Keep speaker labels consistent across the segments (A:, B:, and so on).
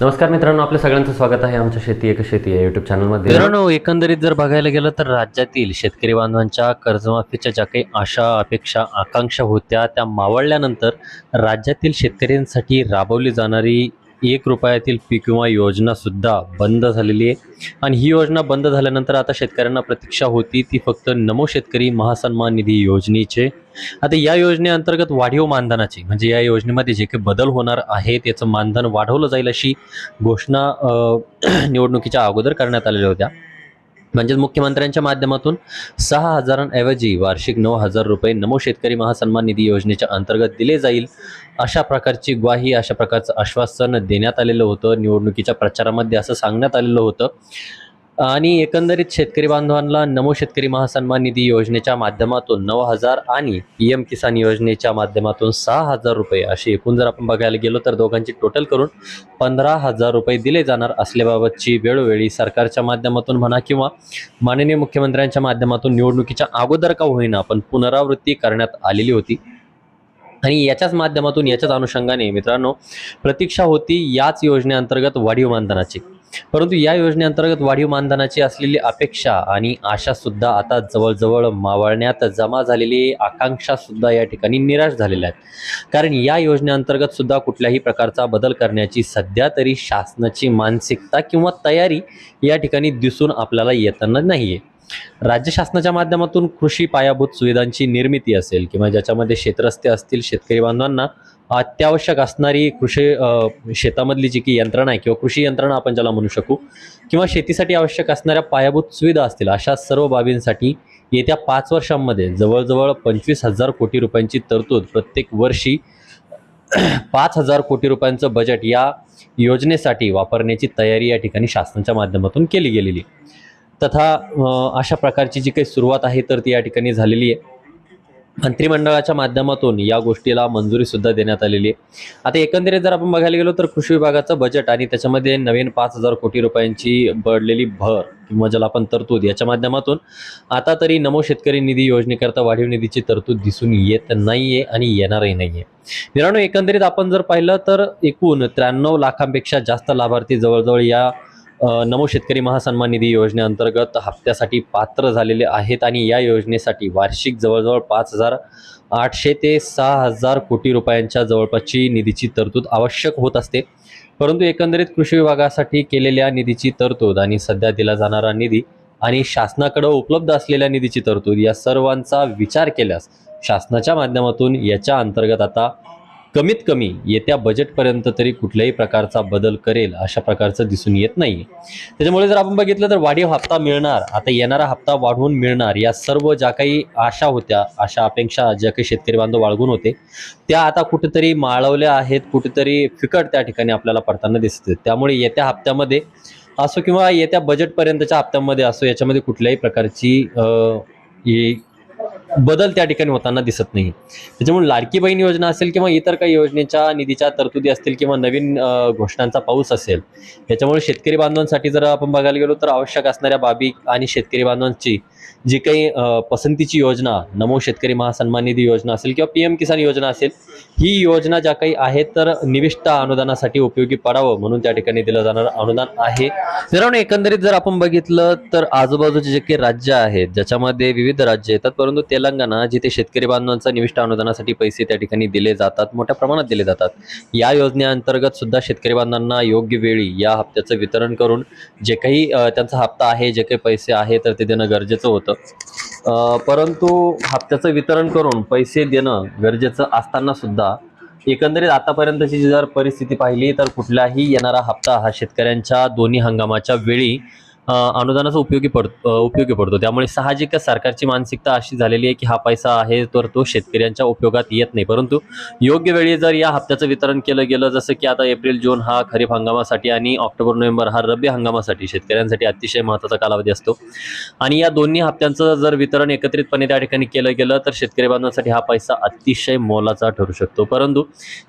A: नमस्कार मित्रांनो आपल्या सगळ्यांचं स्वागत आहे आमच्या शेती एक शेती या युट्यूब चॅनलमध्ये मित्रांनो एकंदरीत जर बघायला गेलं तर राज्यातील शेतकरी बांधवांच्या कर्जमाफीच्या ज्या काही आशा अपेक्षा आकांक्षा होत्या त्या मावळल्यानंतर राज्यातील शेतकऱ्यांसाठी राबवली जाणारी एक रुपयातील पीक विमा योजनासुद्धा बंद झालेली आहे. आणि ही योजना बंद झाल्यानंतर आता शेतकऱ्यांना प्रतीक्षा होती ती फक्त नमो शेतकरी महासन्मान निधी योजनेचे. आता या योजनेअंतर्गत वाढीव मानधनाची म्हणजे या योजनेमध्ये जे काही बदल होणार आहे त्याचं मानधन वाढवलं जाईल अशी घोषणा निवडणुकीच्या अगोदर करण्यात आलेल्या होत्या. म्हणजेच मुख्यमंत्र्यांच्या माध्यमातून सहा हजारांऐवजी वार्षिक नऊ हजार रुपये नमो शेतकरी महासन्मान निधी योजनेच्या अंतर्गत दिले जाईल. अशा प्रकारची ग्वाही अशा प्रकारचं आश्वासन देण्यात आलेलं होतं. निवडणुकीच्या प्रचारामध्ये असं सांगण्यात आलेलं होतं. आणि एकंदरीत शेतकरी बांधवांना नमो शेतकरी महासन्मान निधी योजनेच्या माध्यमातून नऊ हजार आणि पी एम किसान योजनेच्या माध्यमातून सहा हजार रुपये असे एकूण जर आपण बघायला गेलो तर दोघांची टोटल करून पंधरा हजार रुपये दिले जाणार असल्याबाबतची वेळोवेळी सरकारच्या माध्यमातून म्हणा किंवा माननीय मुख्यमंत्र्यांच्या माध्यमातून निवडणुकीच्या अगोदर का होईना पण पुनरावृत्ती करण्यात आलेली होती. आणि याच्याच माध्यमातून याच्याच अनुषंगाने मित्रांनो प्रतीक्षा होती याच योजनेअंतर्गत वाढीव मानधनाची. परंतु या योजनेअंतर्गत वाढीव मानधनाची असलेली अपेक्षा आणि आशा सुद्धा आता जवळजवळ मावळण्यात जमा झालेली आकांक्षा सुद्धा या ठिकाणी निराश झालेल्या आहेत. कारण या योजनेअंतर्गत सुद्धा कुठल्याही प्रकारचा बदल करण्याची सध्या तरी शासनाची मानसिकता किंवा तयारी या ठिकाणी दिसून आपल्याला येताना नाहीये. राज्य शासनाच्या माध्यमातून कृषी पायाभूत सुविधांची निर्मिती असेल किंवा ज्याच्यामध्ये शेतरस्ते असतील शेतकरी बांधवांना अत्यावश्यक असणारी कृषी शेतामधली जी की यंत्रणा आहे किंवा कृषी यंत्रणा आपण ज्याला म्हणू शकू किंवा शेतीसाठी आवश्यक असणाऱ्या पायाभूत सुविधा असतील अशा सर्व बाबींसाठी येत्या पाच वर्षांमध्ये जवळजवळ पंचवीस हजार कोटी रुपयांची तरतूद प्रत्येक वर्षी पाच हजार कोटी रुपयांचं बजेट या योजनेसाठी वापरण्याची तयारी या ठिकाणी शासनाच्या माध्यमातून केली गेलेली आहे. तथा अशा प्रकारची जी काही सुरुवात आहे तर ती या ठिकाणी झालेली आहे मंत्रिमंडळाच्या माध्यमातून या गोष्टीला मंजुरी सुद्धा देण्यात आलेली आहे. आता एकंदरीत जर आपण बघायला गेलो तर कृषी विभागाचं बजेट आणि त्याच्यामध्ये नवीन पाच हजार कोटी रुपयांची बढलेली भर किंवा ज्याला आपण तरतूद याच्या माध्यमातून आता तरी नमो शेतकरी निधी योजनेकरता वाढीव निधीची तरतूद दिसून येत नाहीये आणि येणारही नाहीये. मित्रांनो एकंदरीत आपण जर पाहिलं तर एकूण त्र्याण्णव लाखांपेक्षा जास्त लाभार्थी जवळजवळ या नमो शेतकरी महासन्मान निधी योजनेअंतर्गत हप्त्यासाठी पात्र झालेले आहेत आणि या योजनेसाठी वार्षिक जवळजवळ पाच हजार आठशे ते सहा हजार कोटी रुपयांच्या जवळपासची निधीची तरतूद आवश्यक होत असते. परंतु एकंदरीत कृषी विभागासाठी केलेल्या निधीची तरतूद आणि सध्या दिला जाणारा निधी आणि शासनाकडं उपलब्ध असलेल्या निधीची तरतूद या सर्वांचा विचार केल्यास शासनाच्या माध्यमातून याच्या अंतर्गत आता कमीत कमी येत्या बजेटपर्यंत तरी कुठल्याही प्रकारचा बदल करेल अशा प्रकारचं दिसून येत नाही त्याच्यामुळे जर आपण बघितलं तर वाढीव हप्ता मिळणार आता येणारा हप्ता वाढवून मिळणार या सर्व ज्या काही आशा होत्या अशा अपेक्षा ज्या काही शेतकरी बांधव बाळगून होते त्या आता कुठेतरी माळवल्या आहेत कुठेतरी फिकट त्या ठिकाणी आपल्याला पडताना दिसते त्यामुळे येत्या हप्त्यामध्ये असो किंवा येत्या बजेटपर्यंतच्या हप्त्यामध्ये असो याच्यामध्ये कुठल्याही प्रकारची ही बदल त्या ठिकाणी होताना दिसत नाही. त्याच्यामुळे लाडकी बहीण योजना असेल किंवा इतर काही योजनेच्या निधीच्या तरतुदी असतील किंवा नवीन घोषणांचा पाऊस असेल याच्यामुळे शेतकरी बांधवांसाठी जर आपण बघायला गेलो तर आवश्यक असणाऱ्या बाबी आणि शेतकरी बांधवांची जी काही पसंतीची योजना नमो शेतकरी महासन्मान निधी योजना असेल किंवा पी एम किसान योजना असेल ही योजना ज्या काही आहेत तर निविष्ट अनुदानासाठी उपयोगी पडावं म्हणून त्या ठिकाणी दिलं जाणारं अनुदान आहे. मित्रांनो एकंदरीत जर आपण बघितलं तर आजूबाजूचे जे काही राज्य आहेत ज्याच्यामध्ये विविध राज्य येतात परंतु तेलंगणा जिथे शेतकरी बांधवांचा निविष्ट अनुदानासाठी पैसे त्या ठिकाणी दिले जातात मोठ्या प्रमाणात दिले जातात. या योजनेअंतर्गत सुद्धा शेतकरी बांधवांना योग्य वेळी या हप्त्याचं वितरण करून जे काही त्यांचा हप्ता आहे जे काही पैसे आहे तर ते देणं गरजेचं होतं. परंतु हप्त्याचं वितरण करून पैसे देणं गरजेचं असताना सुद्धा एकंदरीत आतापर्यंतची जर परिस्थिती पाहिली तर कुठलाही येणारा हप्ता हा शेतकऱ्यांच्या दोन्ही हंगामाच्या वेळी अनुदानाचा उपयोगी पड उपयोगी पडतो. त्यामुळे साहजिकच सरकारची मानसिकता अशी झालेली आहे की हा पैसा आहे तर तो शेतकऱ्यांच्या उपयोगात येत नाही. परंतु योग्य वेळी जर या हप्त्याचं वितरण केलं गेलं जसं की आता एप्रिल जून हा खरीप हंगामासाठी आणि ऑक्टोबर नोव्हेंबर हा रब्बी हंगामासाठी शेतकऱ्यांसाठी अतिशय महत्त्वाचा कालावधी असतो. आणि या दोन्ही हप्त्यांचं जर वितरण एकत्रितपणे त्या ठिकाणी केलं गेलं तर शेतकरी बांधवांसाठी हा पैसा अतिशय मोलाचा ठरू शकतो. परंतु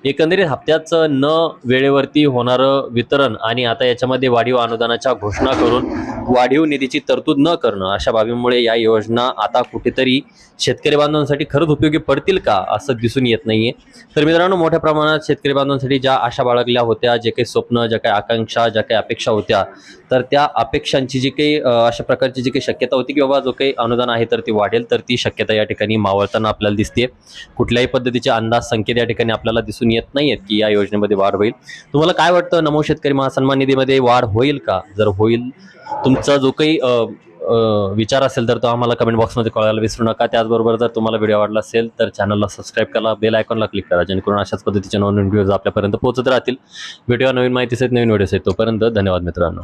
A: एकंदरीत हप्त्याचं न वेळेवरती होणारं वितरण आणि आता याच्यामध्ये वाढीव अनुदानाच्या घोषणा करून वाढीव निधीची तरतूद न करणं अशा बाबींमुळे या योजना आता कुठेतरी शेतकरी बांधवांसाठी खरंच उपयोगी पडतील का असं दिसून येत नाहीये. तर मित्रांनो मोठ्या प्रमाणात शेतकरी बांधवांसाठी ज्या आशा बाळगल्या होत्या जे काही स्वप्न ज्या काही आकांक्षा ज्या काही अपेक्षा होत्या तर त्या अपेक्षांची जी काही अशा प्रकारची जी काही शक्यता होती की बाबा जो काही अनुदान आहे तर ती वाढेल तर ती शक्यता या ठिकाणी मावळताना आपल्याला दिसते कुठल्याही पद्धतीचे अंदाज संकेत या ठिकाणी आपल्याला दिसून येत नाहीयेत की या योजनेमध्ये वाढ होईल. तुम्हाला काय वाटतं? नमो शेतकरी महासन्मान निधीमध्ये वाढ होईल का? जर होईल तुमचा जो काही विचार असेल तर तो आम्हाला कमेंट बॉक्समध्ये कळायला विसरू नका. त्याचबरोबर जर तुम्हाला व्हिडिओ आवडला असेल तर चॅनलला सबस्क्राईब करा. बेल आयकॉनला क्लिक करा. जेणेकरून अशाच पद्धतीचे नवीन व्हिडिओज आपल्यापर्यंत पोहोचत राहतील. व्हिडिओ नवीन माहितीसहित नवीन व्हिडिओ आहेत तोपर्यंत धन्यवाद मित्रांनो.